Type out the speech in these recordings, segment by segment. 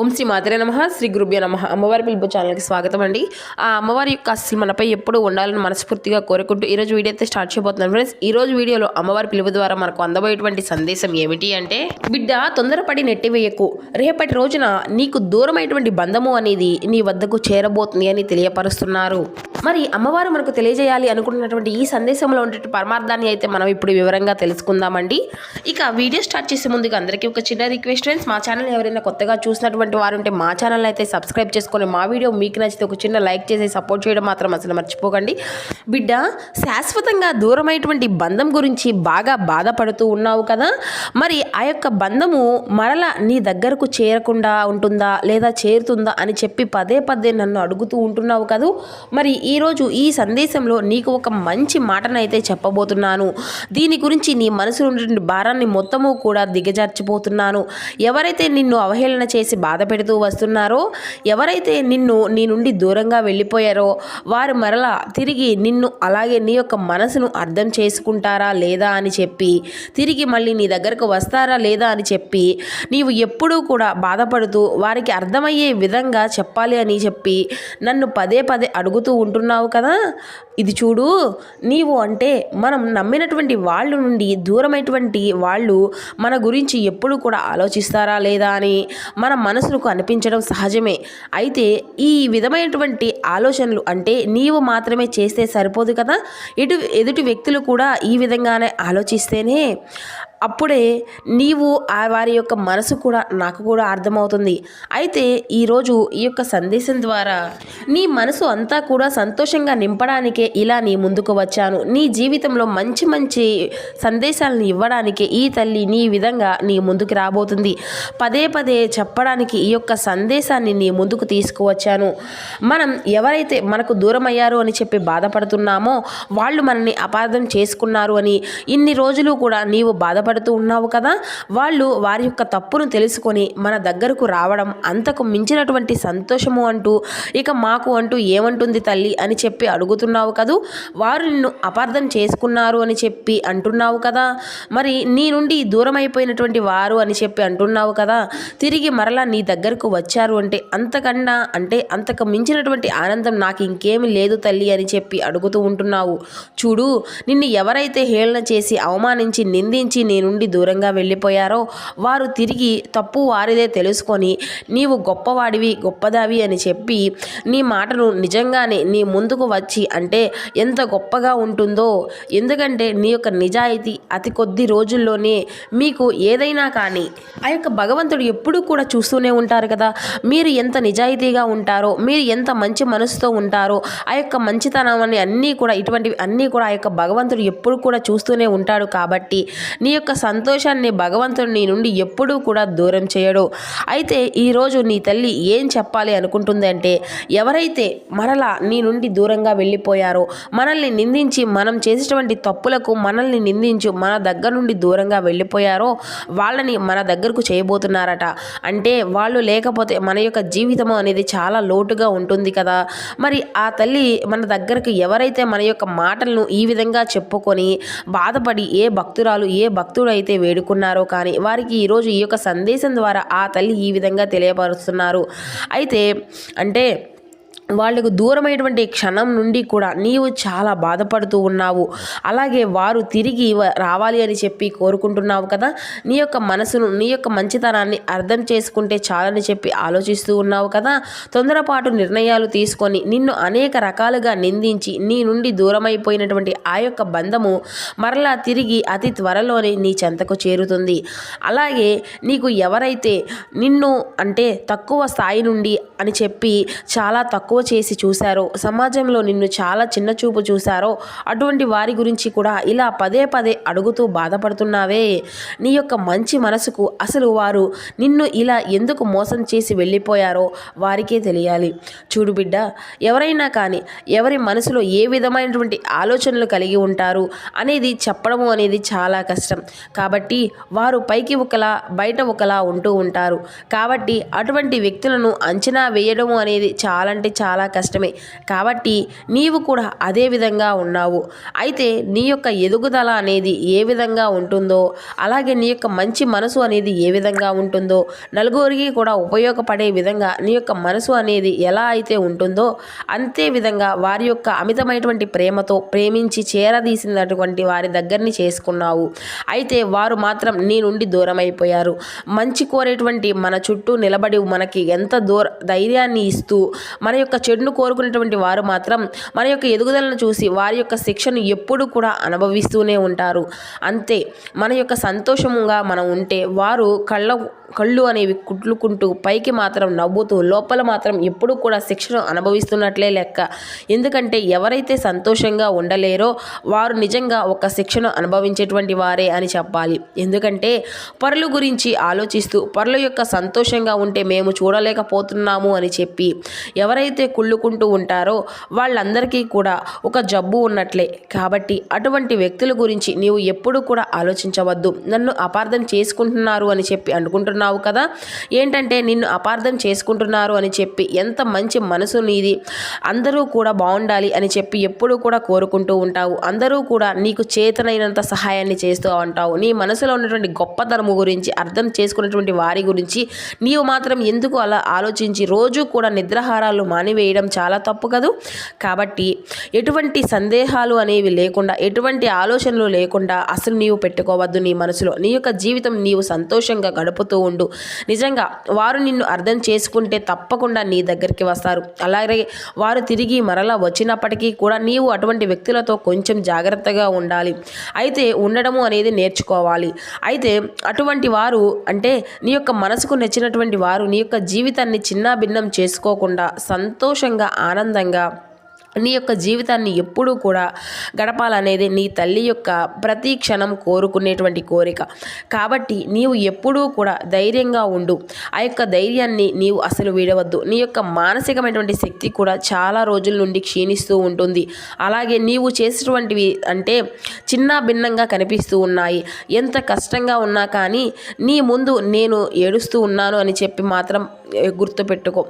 ఓం శ్రీ మాతరే నమ శ్రీ గురుభ్య నమ. అమ్మవారి పిలుపు ఛానల్కి స్వాగతం అండి. ఆ అమ్మవారి యొక్క అస్సలు మనపై ఎప్పుడు ఉండాలని మనస్ఫూర్తిగా కోరుకుంటూ ఈరోజు వీడియో అయితే స్టార్ట్ చేయబోతున్నాను ఫ్రెండ్స్ ఈ రోజు వీడియోలో అమ్మవారి పిలుపు ద్వారా మనకు అందబోయేటువంటి సందేశం ఏమిటి అంటే బిడ్డ తొందరపడి నెట్టివేయకు రేపటి రోజున నీకు దూరమైనటువంటి బంధము అనేది నీ వద్దకు చేరబోతుంది అని తెలియపరుస్తున్నారు. మరి అమ్మవారు మనకు తెలియజేయాలి అనుకుంటున్నటువంటి ఈ సందేశంలో ఉన్నటువంటి పరమార్థాన్ని అయితే మనం ఇప్పుడు వివరంగా తెలుసుకుందామండి. ఇక వీడియో స్టార్ట్ చేసే ముందుగా అందరికీ ఒక చిన్న రిక్వెస్ట్ ఫ్రెండ్స్ మా ఛానల్ ఎవరైనా కొత్తగా చూసినటువంటి వారు ఉంటే మా ఛానల్ అయితే సబ్స్క్రైబ్ చేసుకొని మా వీడియో మీకు నచ్చితే ఒక చిన్న లైక్ చేసి సపోర్ట్ చేయడం మాత్రం అసలు మర్చిపోకండి. బిడ్డ శాశ్వతంగా దూరమైనటువంటి బంధం గురించి బాగా బాధపడుతూ ఉన్నావు కదా? మరి ఆ యొక్క బంధము మరల నీ దగ్గరకు చేరకుండా ఉంటుందా లేదా చేరుతుందా అని చెప్పి పదే పదే నన్ను అడుగుతూ ఉంటున్నావు కదా? మరి ఈరోజు ఈ సందేశంలో నీకు ఒక మంచి మాటనైతే చెప్పబోతున్నాను. దీని గురించి నీ మనసులో ఉన్నటువంటి భారాన్ని మొత్తము కూడా దిగజార్చిపోతున్నాను. ఎవరైతే నిన్ను అవహేళన చేసి బాధ పెడుతూ వస్తున్నారో ఎవరైతే నిన్ను నీ నుండి దూరంగా వెళ్ళిపోయారో వారు మరలా తిరిగి నిన్ను అలాగే నీ యొక్క మనసును అర్థం చేసుకుంటారా లేదా అని చెప్పి తిరిగి మళ్ళీ నీ దగ్గరకు వస్తారా లేదా అని చెప్పి నీవు ఎప్పుడూ కూడా బాధపడుతూ వారికి అర్థమయ్యే విధంగా చెప్పాలి అని చెప్పి నన్ను పదే పదే అడుగుతూ అనుకుంటున్నావు కదా? ఇది చూడు నీవు అంటే మనం నమ్మినటువంటి వాళ్ళ నుండి దూరమైనటువంటి వాళ్ళు మన గురించి ఎప్పుడు కూడా ఆలోచిస్తారా లేదా అని మన మనసుకు అనిపించడం సహజమే. అయితే ఈ విధమైనటువంటి ఆలోచనలు అంటే నీవు మాత్రమే చేస్తే సరిపోదు కదా? ఎటు ఎదుటి వ్యక్తులు కూడా ఈ విధంగానే ఆలోచిస్తేనే అప్పుడే నీవు ఆ వారి యొక్క మనసు కూడా నాకు కూడా అర్థమవుతుంది. అయితే ఈరోజు ఈ యొక్క సందేశం ద్వారా నీ మనసు అంతా కూడా సంతోషంగా నింపడానికే ఇలా నీ ముందుకు వచ్చాను. నీ జీవితంలో మంచి మంచి సందేశాలను ఇవ్వడానికి ఈ తల్లి నీ విధంగా నీ ముందుకు రాబోతుంది. పదే పదే చెప్పడానికి ఈ యొక్క సందేశాన్ని నీ ముందుకు తీసుకువచ్చాను. మనం ఎవరైతే మనకు దూరం అయ్యారు అని చెప్పి బాధపడుతున్నామో వాళ్ళు మనల్ని అపార్థం చేసుకున్నారు అని ఇన్ని రోజులు కూడా నీవు బాధపడుతూ ఉన్నావు కదా? వాళ్ళు వారి యొక్క తప్పును తెలుసుకొని మన దగ్గరకు రావడం అంతకు మించినటువంటి సంతోషము అంటూ ఇక మాకు అంటూ ఏమంటుంది తల్లి అని చెప్పి అడుగుతున్నావు కదూ? వారు నిన్ను అపార్థం చేసుకున్నారు అని చెప్పి అంటున్నావు కదా? మరి నీ నుండి దూరం అయిపోయినటువంటి వారు అని చెప్పి అంటున్నావు కదా? తిరిగి మరలా నీ దగ్గరకు వచ్చారు అంటే అంతకన్నా అంటే అంతకు మించినటువంటి ఆనందం నాకు ఇంకేమి లేదు తల్లి అని చెప్పి అడుగుతూ ఉంటున్నావు. చూడు నిన్ను ఎవరైతే హేళన చేసి అవమానించి నిందించి నీ నుండి దూరంగా వెళ్ళిపోయారో వారు తిరిగి తప్పు వారిదే తెలుసుకొని నీవు గొప్పవాడివి గొప్పదావి అని చెప్పి నీ మాటను నిజంగానే నీ ముందుకు వచ్చి అంటే ఎంత గొప్పగా ఉంటుందో ఎందుకంటే నీ యొక్క నిజాయితీ అతి కొద్ది రోజుల్లోనే మీకు ఏదైనా కానీ ఆ యొక్క భగవంతుడు ఎప్పుడూ కూడా చూస్తూనే ఉంటారు కదా మీరు ఎంత నిజాయితీగా ఉంటారో మీరు ఎంత మంచి మనసుతో ఉంటారో ఆ యొక్క మంచితనాన్ని అన్నీ కూడా ఇటువంటివి అన్నీ కూడా ఆ యొక్క భగవంతుడు ఎప్పుడు కూడా చూస్తూనే ఉంటాడు కాబట్టి నీ యొక్క సంతోషాన్ని భగవంతుడు నీ నుండి ఎప్పుడూ కూడా దూరం చేయడు. అయితే ఈరోజు నీ తల్లి ఏం చెప్పాలి అనుకుంటుంది అంటే ఎవరైతే మరలా నీ నుండి దూరంగా వెళ్ళిపోయారో మనల్ని నిందించి మనం చేసేటువంటి తప్పులకు మనల్ని నిందించు మన దగ్గర నుండి దూరంగా వెళ్ళిపోయారో వాళ్ళని మన దగ్గరకు చేయబోతున్నారట. అంటే వాళ్ళు లేకపోతే మన యొక్క జీవితం అనేది చాలా లోటుగా ఉంటుంది కదా. మరి ఆ తల్లి మన దగ్గరకు ఎవరైతే మన యొక్క మాటలను ఈ విధంగా చెప్పుకొని బాధపడి ఏ భక్తురాలు ఏ భక్తుడు అయితే వేడుకున్నారో కానీ వారికి ఈరోజు ఈ యొక్క సందేశం ద్వారా ఆ తల్లి ఈ విధంగా తెలియపరుస్తున్నారు. అయితే అంటే వాళ్ళకు దూరమైనటువంటి క్షణం నుండి కూడా నీవు చాలా బాధపడుతూ ఉన్నావు. అలాగే వారు తిరిగి వ- రావాలి అని చెప్పి కోరుకుంటున్నావు కదా? నీ యొక్క మనసును నీ యొక్క మంచితనాన్ని అర్థం చేసుకుంటే చాలని చెప్పి ఆలోచిస్తూ ఉన్నావు కదా? తొందరపాటు నిర్ణయాలు తీసుకొని నిన్ను అనేక రకాలుగా నిందించి నీ నుండి దూరమైపోయినటువంటి ఆ యొక్క బంధము మరలా తిరిగి అతి త్వరలోనే నీ చెంతకు చేరుతుంది. అలాగే నీకు ఎవరైతే నిన్ను అంటే తక్కువ స్థాయి నుండి అని చెప్పి చాలా తక్కువ చేసి చూశారో సమాజంలో నిన్ను చాలా చిన్న చూపు చూశారో అటువంటి వారి గురించి కూడా ఇలా పదే పదే అడుగుతూ బాధపడుతున్నావే. నీ యొక్క మంచి మనసుకు అసలు వారు నిన్ను ఇలా ఎందుకు మోసం చేసి వెళ్ళిపోయారో వారికే తెలియాలి. చూడు బిడ్డ ఎవరైనా కానీ ఎవరి మనసులో ఏ విధమైనటువంటి ఆలోచనలు కలిగి ఉంటారు అనేది చెప్పడము అనేది చాలా కష్టం. కాబట్టి వారు పైకి ఒకలా బయట ఒకలా ఉంటూ ఉంటారు. కాబట్టి అటువంటి వ్యక్తులను అంచనా వేయడము అనేది చాలా అంటే చాలా చాలా కష్టమే. కాబట్టి నీవు కూడా అదే విధంగా ఉన్నావు. అయితే నీ యొక్క ఎదుగుదల అనేది ఏ విధంగా ఉంటుందో అలాగే నీ యొక్క మంచి మనసు అనేది ఏ విధంగా ఉంటుందో నలుగురికి కూడా ఉపయోగపడే విధంగా నీ యొక్క మనసు అనేది ఎలా అయితే ఉంటుందో అంతే విధంగా వారి యొక్క అమితమైనటువంటి ప్రేమతో ప్రేమించి చేరదీసినటువంటి వారి దగ్గరని చేసుకున్నావు. అయితే వారు మాత్రం నీ నుండి దూరం అయిపోయారు మంచి కోరేటువంటి మన చుట్టూ నిలబడి మనకి ఎంత దూర ధైర్యాన్ని ఇస్తూ మన యొక్క చెడును కోరుకునేటువంటి వారు మాత్రం మన యొక్క ఎదుగుదలను చూసి వారి యొక్క శిక్షను ఎప్పుడు కూడా అనుభవిస్తూనే ఉంటారు. అంతే మన యొక్క సంతోషముగా మనం ఉంటే వారు కళ్ళ కళ్ళు అనేవి కుట్లుకుంటూ పైకి మాత్రం నవ్వుతూ లోపల మాత్రం ఎప్పుడూ కూడా శిక్షను అనుభవిస్తున్నట్లే లెక్క. ఎందుకంటే ఎవరైతే సంతోషంగా ఉండలేరో వారు నిజంగా ఒక శిక్షను అనుభవించేటువంటి వారే అని చెప్పాలి. ఎందుకంటే పరుల గురించి ఆలోచిస్తూ పరుల యొక్క సంతోషంగా ఉంటే మేము చూడలేకపోతున్నాము అని చెప్పి ఎవరైతే కుళ్ళుకుంటూ ఉంటారో వాళ్ళందరికీ కూడా ఒక జబ్బు ఉన్నట్లే. కాబట్టి అటువంటి వ్యక్తుల గురించి నీవు ఎప్పుడూ కూడా ఆలోచించవద్దు. నన్ను అపార్థం చేసుకుంటున్నారు అని చెప్పి అనుకుంటున్నాను అనుకుంటున్నావు కదా? ఏంటంటే నిన్ను అపార్థం చేసుకుంటున్నారు అని చెప్పి ఎంత మంచి మనసు నీది. అందరూ కూడా బాగుండాలి అని చెప్పి ఎప్పుడూ కూడా కోరుకుంటూ ఉంటావు. అందరూ కూడా నీకు చేతనైనంత సహాయాన్ని చేస్తూ ఉంటావు. నీ మనసులో ఉన్నటువంటి గొప్పతనము గురించి అర్థం చేసుకున్నటువంటి వారి గురించి నీవు మాత్రం ఎందుకు అలా ఆలోచించి రోజు కూడా నిద్రాహారాలు మానివేయడం చాలా తప్పు కదూ? కాబట్టి ఎటువంటి సందేహాలు అనేవి లేకుండా ఎటువంటి ఆలోచనలు లేకుండా అసలు నీవు పెట్టుకోవద్దు నీ మనసులో. నీ యొక్క జీవితం నీవు సంతోషంగా గడుపుతూ ఉండు. నిజంగా వారు నిన్ను అర్థం చేసుకుంటే తప్పకుండా నీ దగ్గరికి వస్తారు. అలాగే వారు తిరిగి మరలా వచ్చినప్పటికీ కూడా నీవు అటువంటి వ్యక్తులతో కొంచెం జాగ్రత్తగా ఉండాలి. అయితే ఉండడము అనేది నేర్చుకోవాలి. అయితే అటువంటి వారు అంటే నీ యొక్క మనసుకు నచ్చినటువంటి వారు నీ యొక్క జీవితాన్ని చిన్న భిన్నం చేసుకోకుండా సంతోషంగా ఆనందంగా నీ యొక్క జీవితాన్ని ఎప్పుడూ కూడా గడపాలనేది నీ తల్లి యొక్క ప్రతి క్షణం కోరుకునేటువంటి కోరిక. కాబట్టి నీవు ఎప్పుడూ కూడా ధైర్యంగా ఉండు. ఆ యొక్క ధైర్యాన్ని నీవు అసలు వీడవద్దు. నీ యొక్క మానసికమైనటువంటి శక్తి కూడా చాలా రోజుల నుండి క్షీణిస్తూ ఉంటుంది. అలాగే నీవు చేసేటువంటివి అంటే చిన్న భిన్నంగా కనిపిస్తూ ఉన్నాయి. ఎంత కష్టంగా ఉన్నా కానీ నీ ముందు నేను ఏడుస్తూ ఉన్నాను అని చెప్పి మాత్రం గుర్తుపెట్టుకో.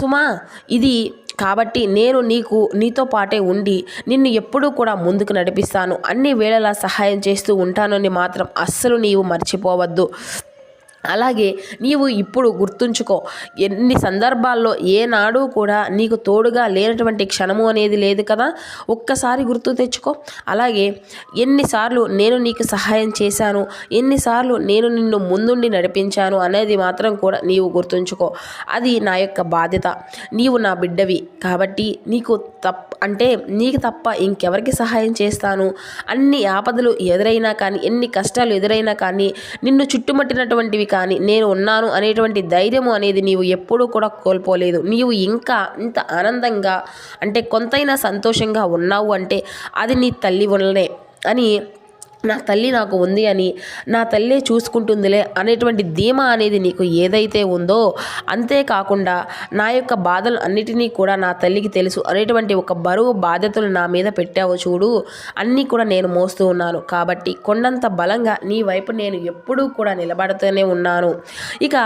సుమా ఇది కాబట్టి నేను నీకు నీతో పాటే ఉండి నిన్ను ఎప్పుడూ కూడా ముందుకు నడిపిస్తాను. అన్ని వేళలా సహాయం చేస్తూ ఉంటానని మాత్రం అస్సలు నీవు మర్చిపోవద్దు. అలాగే నీవు ఇప్పుడు గుర్తుంచుకో ఎన్ని సందర్భాల్లో ఏనాడు కూడా నీకు తోడుగా లేనటువంటి క్షణము అనేది లేదు కదా? ఒక్కసారి గుర్తు తెచ్చుకో. అలాగే ఎన్నిసార్లు నేను నీకు సహాయం చేశాను ఎన్నిసార్లు నేను నిన్ను ముందుండి నడిపించాను అనేది మాత్రం కూడా నీవు గుర్తుంచుకో. అది నా యొక్క బాధ్యత. నీవు నా బిడ్డవి కాబట్టి నీకు తప్ప అంటే నీకు తప్ప ఇంకెవరికి సహాయం చేస్తాను? అన్ని ఆపదలు ఎదురైనా కానీ ఎన్ని కష్టాలు ఎదురైనా కానీ నిన్ను చుట్టుముట్టినటువంటివి కానీ నేను ఉన్నాను అనేటువంటి ధైర్యము అనేది నీవు ఎప్పుడూ కూడా కోల్పోలేదు. నీవు ఇంకా ఇంత ఆనందంగా అంటే కొంతైనా సంతోషంగా ఉన్నావు అంటే అది నీ తల్లి వల్లనే అని నా తల్లి నాకు ఉంది అని నా తల్లి చూసుకుంటుందిలే అనేటువంటి ధీమా అనేది నీకు ఏదైతే ఉందో అంతేకాకుండా నా యొక్క బాధలు అన్నిటినీ కూడా నా తల్లికి తెలుసు అనేటువంటి ఒక బరువు బాధ్యతలు నా మీద పెట్టావు చూడు. అన్నీ కూడా నేను మోస్తూ ఉన్నాను. కాబట్టి కొండంత బలంగా నీ వైపు నేను ఎప్పుడూ కూడా నిలబడుతూనే ఉన్నాను. ఇక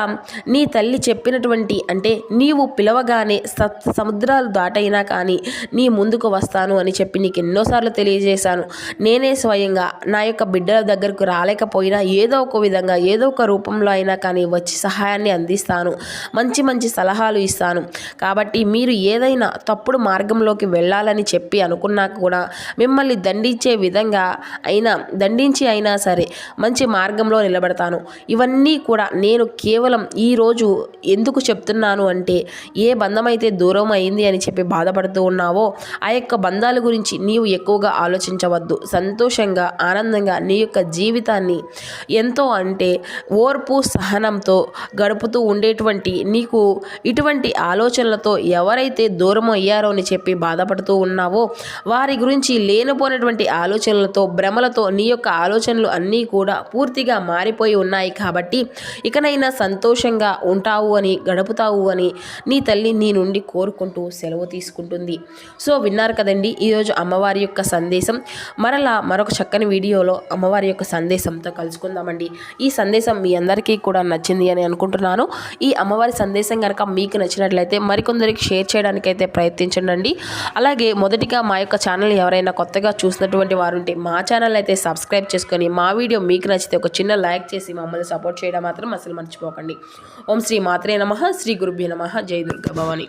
నీ తల్లి చెప్పినటువంటి అంటే నీవు పిలవగానే సత్ సముద్రాలు దాటైనా కానీ నీ ముందుకు వస్తాను అని చెప్పి నీకు ఎన్నోసార్లు తెలియజేశాను. నేనే స్వయంగా నా యొక్క బిడ్డల దగ్గరకు రాలేకపోయినా ఏదో ఒక విధంగా ఏదో ఒక రూపంలో అయినా కానీ వచ్చి సహాయాన్ని అందిస్తాను. మంచి మంచి సలహాలు ఇస్తాను. కాబట్టి మీరు ఏదైనా తప్పుడు మార్గంలోకి వెళ్ళాలని చెప్పి అనుకున్నా కూడా మిమ్మల్ని దండించే విధంగా అయినా దండించి అయినా సరే మంచి మార్గంలో నిలబడతాను. ఇవన్నీ కూడా నేను కేవలం ఈరోజు ఎందుకు చెప్తున్నాను అంటే ఏ బంధమైతే దూరం అయింది అని చెప్పి బాధపడుతూ ఉన్నావో ఆ యొక్క బంధాల గురించి నీవు ఎక్కువగా ఆలోచించవద్దు. సంతోషంగా ఆనందంగా నీ యొక్క జీవితాన్ని ఎంతో అంటే ఓర్పు సహనంతో గడుపుతూ ఉండేటువంటి నీకు ఇటువంటి ఆలోచనలతో ఎవరైతే దూరం అయ్యారో అని చెప్పి బాధపడుతూ ఉన్నావో వారి గురించి లేనిపోయినటువంటి ఆలోచనలతో భ్రమలతో నీ యొక్క ఆలోచనలు అన్నీ కూడా పూర్తిగా మారిపోయి ఉన్నాయి కాబట్టి ఇకనైనా సంతోషంగా ఉంటావు అని గడుపుతావు అని నీ తల్లి నీ నుండి కోరుకుంటూ సెలవు తీసుకుంటుంది. సో విన్నారు కదండి ఈరోజు అమ్మవారి యొక్క సందేశం. మరలా మరొక చక్కని వీడియోలో వీడియోలో అమ్మవారి యొక్క సందేశంతో కలుసుకుందామండి. ఈ సందేశం మీ అందరికీ కూడా నచ్చింది అని అనుకుంటున్నాను. ఈ అమ్మవారి సందేశం కనుక మీకు నచ్చినట్లయితే మరికొందరికి షేర్ చేయడానికైతే ప్రయత్నించండి అలాగే మొదటిగా మా యొక్క ఛానల్ ఎవరైనా కొత్తగా చూసినటువంటి వారు ఉంటే మా ఛానల్ అయితే సబ్స్క్రైబ్ చేసుకొని మా వీడియో మీకు నచ్చితే ఒక చిన్న లైక్ చేసి మమ్మల్ని సపోర్ట్ చేయడం మాత్రం అసలు మర్చిపోకండి. ఓం శ్రీ మాత్రే నమ శ్రీ గురుభ్య నమ జై దుర్గా భవాని.